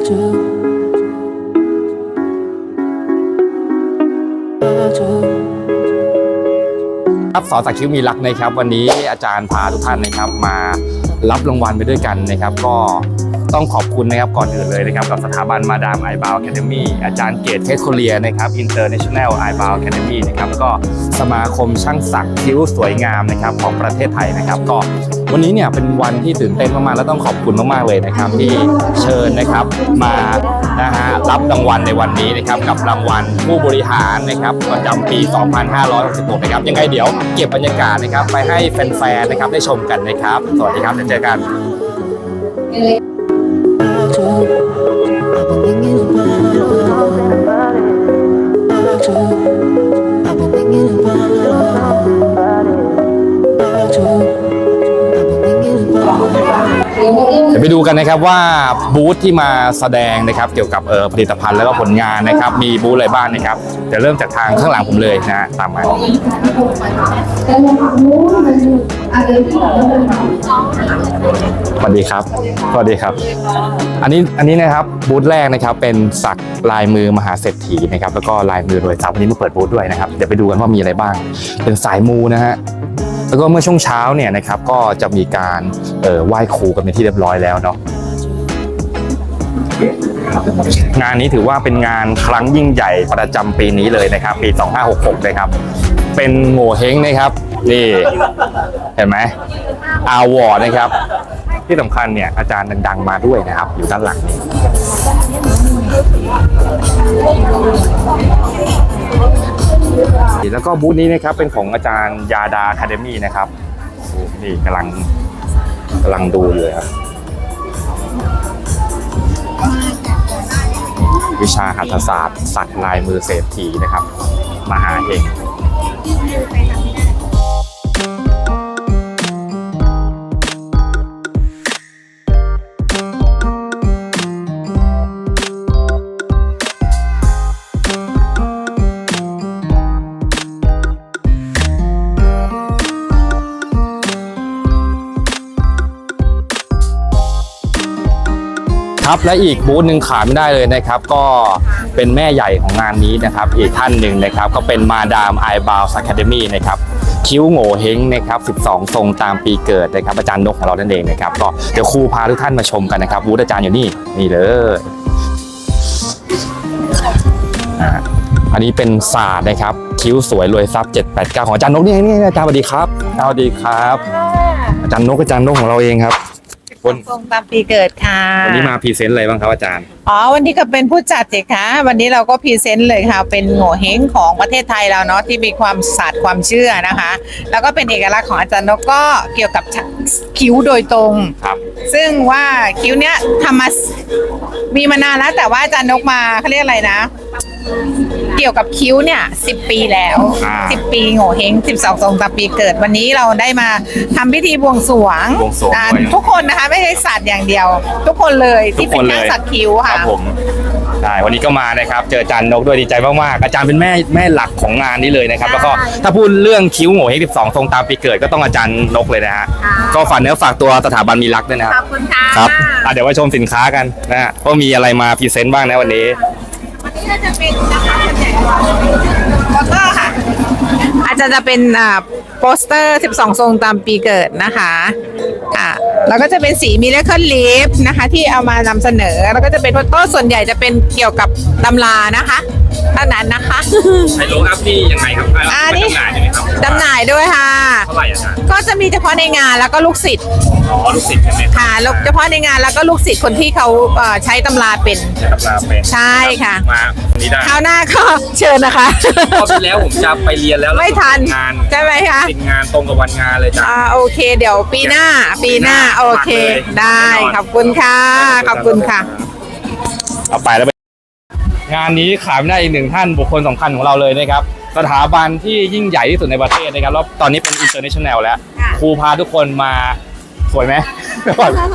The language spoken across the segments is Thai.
ครับสอนสักคิ้วมีรักนะครับ วันนี้อาจารย์พาทุกท่านนะครับมารับรางวัลไปด้วยกันนะครับ ก็ต้องขอบคุณนะครับก่อนอื่นเลยนะครับ กับสถาบันมาดามไอบาวแค a มีอาจารย์เกตเทสโคเรียนะครับอินเตอร์เนชั่นแนลไอบาวแค a มีนะครับแล้วก็ สมาคมช่างสักคิ้วสวยงามนะครับของประเทศไทยนะครับ ก็วันนี้เนี่ยเป็นวันที่ตื่นเต้นมากๆและต้องขอบคุณมากๆเลยนะครับ ที่เชิญนะครับมานะฮะรับรางวัลในวันนี้นะครับกับรางวัลผู้บริหารนะครับประจำปี 2566 นะครับยังไงเดี๋ยวเก็บบรรยากาศนะครับ ไปให้แฟนๆนะครับได้ชมกันนะครับ สวัสดีครับเดี๋ยวเจอกัน I've ดูกันนะครับว่าบูธที่มาแสดงนะครับเกี่ยวกับเออผลิตภัณฑ์แล้วก็ผลงานนะครับมีบูธอะไรบ้างนะครับเดี๋ยวเริ่มจากทางข้างหลังผมเลยนะตามมาสวัสดีครับสวัสดีครับ อันนี้อันนี้นะครับบูธแรกนะครับเป็นสักลายมือมหาเศรษฐีนะครับแล้วก็ลายมือรวยทรัพย์วันนี้มาเปิดบูธด้วยนะครับเดี๋ยวไปดูกันว่ามีอะไรบ้าง เป็นสายมูนะฮะ แล้วก็เมื่อช่วงเช้าเนี่ยนะครับก็จะมีการไหว้ครูกันเป็นที่เรียบร้อยแล้วเนาะงานนี้ถือว่าเป็นงานครั้งยิ่งใหญ่ประจำปีนี้เลยนะครับ ปี 2566 นะครับ เป็นโง่เฮงนะครับนี่เห็นไหมอาวอร์นะครับ ที่สำคัญเนี่ยอาจารย์ดังๆมาด้วยนะครับ อยู่ด้านหลังนี่ แล้วก็บูธนี้นะครับเป็นของอาจารย์ยาดาคาเดมี่นะครับนี่กำลังกำลังดูอยู่ครับวิชาหัตถศาสตร์ สักลายมือเศรษฐีนะครับ มหาเอง ครับและอีกบูธหนึ่งขาดไม่ได้เลยนะครับ ก็เป็นแม่ใหญ่ของงานนี้นะครับ อีกท่านหนึ่งนะครับ ก็เป็นมาดามไอบาวอะคาเดมี่นะครับคิ้วโง่เฮงนะครับ 12 ทรงตามปีเกิดนะครับ อาจารย์นกของเรานั่นเองนะครับ ก็เดี๋ยวครูพาทุกท่านมาชมกันนะครับบูธอาจารย์อยู่นี่นี่เลยอ่าอันนี้เป็นศาสตร์นะครับ คิ้วสวยรวยทรัพย์789 ของอาจารย์นกนี่นี่อาจารย์สวัสดีครับสวัสดีครับ อาจารย์นกอาจารย์นกของเราเองครับ วันทรงตามปีเกิดค่ะ วันนี้มาพรีเซนต์อะไรบ้างครับอาจารย์ อ๋อวันนี้ก็เป็นผู้จัดสิคะวันนี้เราก็พรีเซนต์เลยค่ะ เป็นโง่เฮงของประเทศไทยเราเนาะที่มีความศาสตร์ความเชื่อนะคะ แล้วก็เป็นเอกลักษณ์ของอาจารย์นกก็เกี่ยวกับคิ้วโดยตรง ครับ ซึ่งว่าคิ้วเนี้ยทำมามีมานานแล้วแต่ว่าอาจารย์นกมาเขาเรียกอะไรนะ เกี่ยวกับคิ้วเนี่ยสิบปีแล้วอ่า สิบปีโง่เฮงสิบสองทรงตามปีเกิดวันนี้เราได้มาทำพิธีบวงสรวงบวงสรวงอ่าด้วย ทุกคนนะคะไม่ใช่สัตว์อย่างเดียว ทุกคนเลยที่เป็นช่างสักคิ้วคค่ะ รับผมใช่วันนี้ก็มานะครับเจออาจารย์นกด้วยดีใจมากๆอาจารย์เป็นแม่แม่หลักของงานนี้เลยนะครับใช่แล้วก็ถ้าพูดเรื่องคิ้วโง่เฮก12 ทรงตามปีเกิดก็ต้องอาจารย์นกเลยนะฮะค่ะ ก็ฝากเนื้อฝากตัวสถาบันมีรักด้วยนะครับ ขอบคุณค่ะครับอะเดี๋ยวไปชมสินค้ากันนะฮะว่ามีอะไรมาพรีเซนต์บ้างนะวันนี้ วันนี้ก็จะเป็น จะจะเป็นอ่าโปสเตอร์ 12 ทรงตามปีเกิดนะคะอ่าแล้วก็จะเป็นสีมิเลเคอลลีฟนะคะที่เอามานำเสนอ แล้วก็จะเป็นโปสเตอร์ส่วนใหญ่จะเป็นเกี่ยวกับตำรานะคะเท่านั้นนะคะ ไฮโลอัพนี่ยังไงครับ ท่าไหร่อาจารย์ก็จะมีเฉพาะในงานแล้วก็ลูกศิษย์อ๋อลูกศิษย์ใช่ไหมครับค่ะแล้วเฉพาะในงานแล้วก็ลูกศิษย์คนที่เขาเอ่อใช้ตำราเป็น ใช้ตำราเป็นใช่ค่ะ มาวันนี้ได้คราวหน้าก็เชิญนะคะรอบที่แล้วผมจะไปเรียนแล้วแล้วไม่ทันติดงานใช่ไหมคะติดงานตรงกับวันงานเลยจ้ะ อ่าโอเค เดี๋ยวปีหน้า ปีหน้า โอเคฝากเลยได้แน่นอนขอบคุณค่ะ ขอบคุณค่ะ เอาไปแล้วไปงานนี้ขายไม่ได้อีกหนึ่งท่านบุคคลสำคัญของเราเลยนะครับ สถาบันที่ยิ่งใหญ่ที่สุดในประเทศนะครับแล้วตอนนี้เป็น international แล้วค่ะครูพาทุกคนมาสวยไหม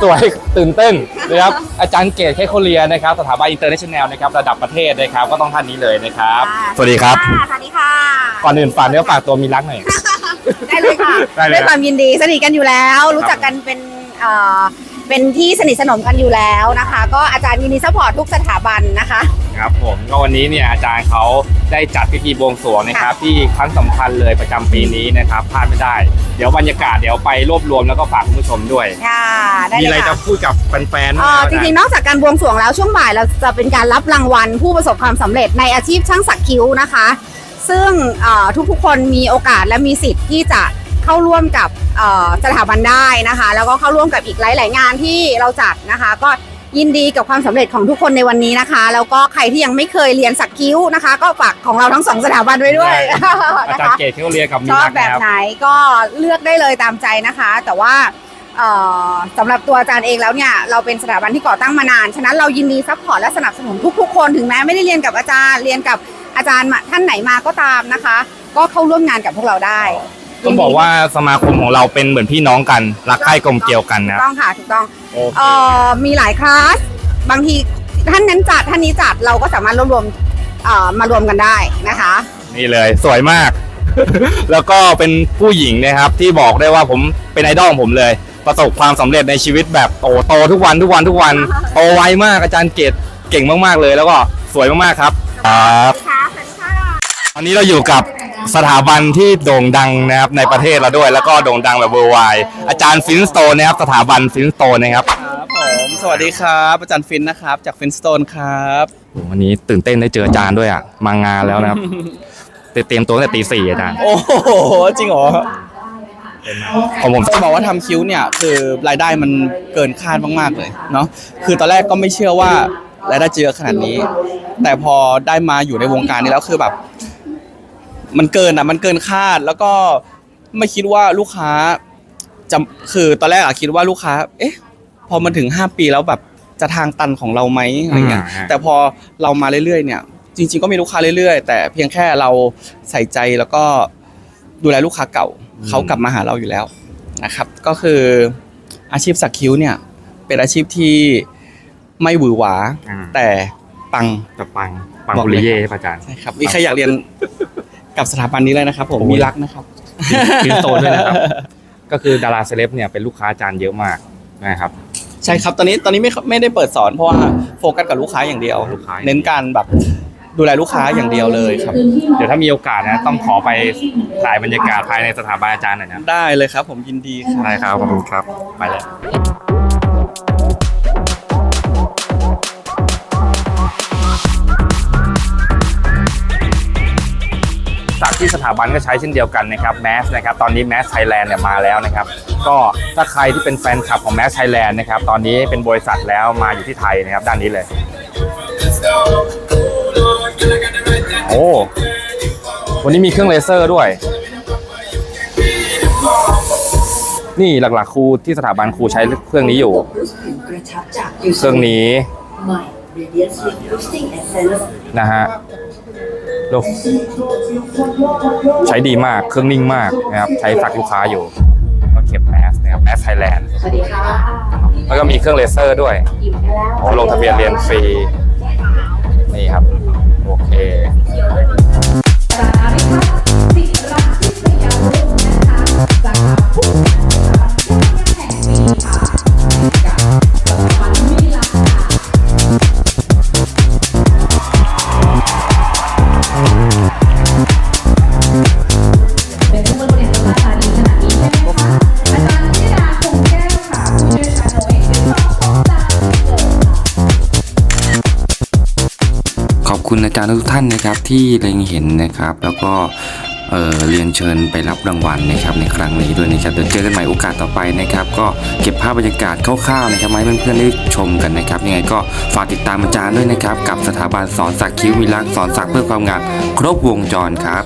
สวยตื่นเต้นนะครับอาจารย์เกตเคโคเรียนะครับสถาบัน international นะครับระดับประเทศนะครับก็ต้องท่านนี้เลยนะครับ สวัสดีครับสวัสดีค่ะก่อนอื่นฝากเนื้อฝากตัวมีรักหน่อยได้เลยค่ะได้เลยด้วยความยินดีสนิทกันอยู่แล้ว รู้จักกันเป็น เอ่อเป็นที่สนิทสนมกันอยู่แล้วนะคะ ก็อาจารย์ยินดีซัพพอร์ตทุกสถาบันนะคะ ครับผมก็วันนี้เนี่ยอาจารย์เขาได้จัดพิธีบวงสรวงนะครับ ที่ครั้งสำคัญเลยประจำปีนี้นะครับพลาดไม่ได้ เดี๋ยวบรรยากาศเดี๋ยวไปรวบรวมแล้วก็ฝากคุณผู้ชมด้วย ค่ะ ได้มีเลอะไรยจะค่ะพูดกับแฟนๆไหมเอ่อคบจอาาริย์งๆ นอกจากการบวงสรวงแล้วช่วงบ่ายเราจะเป็นการรับรางวัลผู้ประสบความสำเร็จในอาชีพช่างสักคิ้วนะคะ ซึ่งเอ่อทุกๆ คนมีโอกาสและมีสิทธิ์ที่จะ เข้าร่วมกับเอ่อสถาบันได้นะคะ แล้วก็เข้าร่วมกับอีกหลาย ๆ งานที่เราจัดนะคะ ก็ยินดีกับความสำเร็จของทุกคนในวันนี้นะคะ แล้วก็ใครที่ยังไม่เคยเรียนสักคิ้วนะคะ ก็ฝากของเราทั้งสองสถาบันไว้ด้วยอานะจารย์คะเกตเขาเรียนกับมีชอบรักแบนะบครับไหนก็เลือกได้เลยตามใจนะคะ แต่ว่าเอ่อสำหรับตัวอาจารย์เองแล้วเนี่ยเราเป็นสถาบันที่ก่อตั้งมานาน ฉะนั้นเรายินดีซัพพอร์ตและสนับสนุนทุกๆ คนถึงแม้ไม่ได้เรียนกับอาจารย์ เรียนกับอาจารย์มาท่านไหนมาก็ตามนะคะ ก็เข้าร่วมงานกับพวกเราได้ ต้องบอกว่าสมาคมของเราเป็นเหมือนพี่น้องกัน รักใคร่กลมเกลียวกันถูนะกต้องค่ะถูกต้องโอเคเอ่อมีหลายคลาส บางทีท่านนั้นจัดท่านนี้จัดเราก็สามารถรวบรวมเอ่อมารวมกันได้นะคะ นี่เลย สวยมาก แล้วก็เป็นผู้หญิงนะครับ ที่บอกได้ว่าผมเป็นไอดอลของผมเลย ประสบความสำเร็จในชีวิตแบบโตโตทุกวันทุกวันทุกวันโตไวมากอาจารย์เกตเก่งมากๆเลย แล้วก็สวยมากๆครับครับค่ะสวัสดีค่ะ ตอนนี้เราอยู่กับ สถาบันที่โด่งดังนะครับในประเทศเราด้วย แล้วก็โด่งดังแบบเวอร์ไวอาจารย์ฟินสโตนนะครับสถาบันฟินสโตนนะครับครับผมสวัสดีครับอาจารย์ฟินนะครับ จากฟินสโตนครับโอ้วันนี้ตื่นเต้นได้เจออาจารย์ด้วยอะมางานแล้วนะครับเตรียมตัวตั้งแต่ตีสี่อาจารย์โอ้โหจริงเหรอของผมจะบอกว่าทำคิ้วเนี่ยคือรายได้มันเกินคาดมากๆเลยเนาะคือตอนแรกก็ไม่เชื่อว่ารายได้จะเยอะขนาดนี้ แต่พอได้มาอยู่ในวงการนี้แล้วคือแบบ มันเกินอะมันเกินคาดแล้วก็ไม่คิดว่าลูกค้าจะคือตอนแรกอะคิดว่าลูกค้า เอ๊ะ พอมันถึงห้าปีแล้วแบบจะทางตันของเราไหมอะไรเงี้ยอ่าฮะ แต่พอเรามาเรื่อยๆเนี่ย จริง ๆก็มีลูกค้าเรื่อยๆ แต่เพียงแค่เราใส่ใจแล้วก็ดูแลลูกค้าเก่าเขากลับมาหาเราอยู่แล้วนะครับ ก็คืออาชีพสักคิ้วเนี่ย เป็นอาชีพที่ไม่หวือหวา อ่าแต่ปังจะปังปังบอกบุเลยริเย่ใช่ปะอาจารย์ ใช่ครับมีใครอยากเรียน กับสถาบันนี้เลยนะครับ ผมโอ้ยมีรักนะครับฟินสโตนด้วยนะครับ ก็คือดาราเซเลบเนี่ยเป็นลูกค้าอาจารย์เยอะมากนะครับ ใช่ครับตอนนี้ตอนนี้ไม่ไม่ได้เปิดสอนเพราะว่าโฟกัสกับลูกค้าอย่างเดียว ลูกค้า เน้นการแบบดูแลลูกค้าอย่างเดียวเลยครับ เดี๋ยวถ้ามีโอกาสนะต้องขอไปถ่ายบรรยากาศภายในสถาบันอาจารย์หน่อยนะได้เลยครับ ผมยินดีครับได้ครับขอบคุณครับไปเลย ที่สถาบันก็ใช้เช่นเดียวกันนะครับแมสนะครับตอนนี้แมสไทยแลนด์เนี่ยมาแล้วนะครับก็ถ้าใครที่เป็นแฟนคลับของแมสไทยแลนด์นะครับตอนนี้เป็นบริษัทแล้วมาอยู่ที่ไทยนะครับด้านนี้เลย โอ้วันนี้มีเครื่องเลเซอร์ด้วย นี่หลักๆครูที่สถาบันครูใช้เครื่องนี้อยู่ เครื่องนี้นะฮะ ดูใช้ดีมากเครื่องนิ่งมากนะครับ ใช้สักลูกค้าอยู่ก็เก็บแมสนะครับแมสไทยแลนด์สวัสดีค่ะแล้วก็มีเครื่องเลเซอร์ด้วยอิ่มแล้วโอ้ลงทะเบียนเรียนฟรี นี่ครับ โอเค จารย์ทุกท่านนะครับที่เล็งเห็นนะครับ แล้วก็เเรียนเชิญไปรับรางวัลนะครับในครั้งนี้ด้วยนะครับเดี๋ยวเจอกันใหม่โอกาสต่อไปนะครับ ก็เก็บภาพบรรยากาศคร่าวๆนะครับมาให้เพื่อนๆได้ชมกันนะครับยังไงก็ฝากติดตามอาจารย์ด้วยนะครับ กับสถาบันสอนสักคิ้วมิลักษณ์สอนสักเพื่อความงามครบวงจรครับ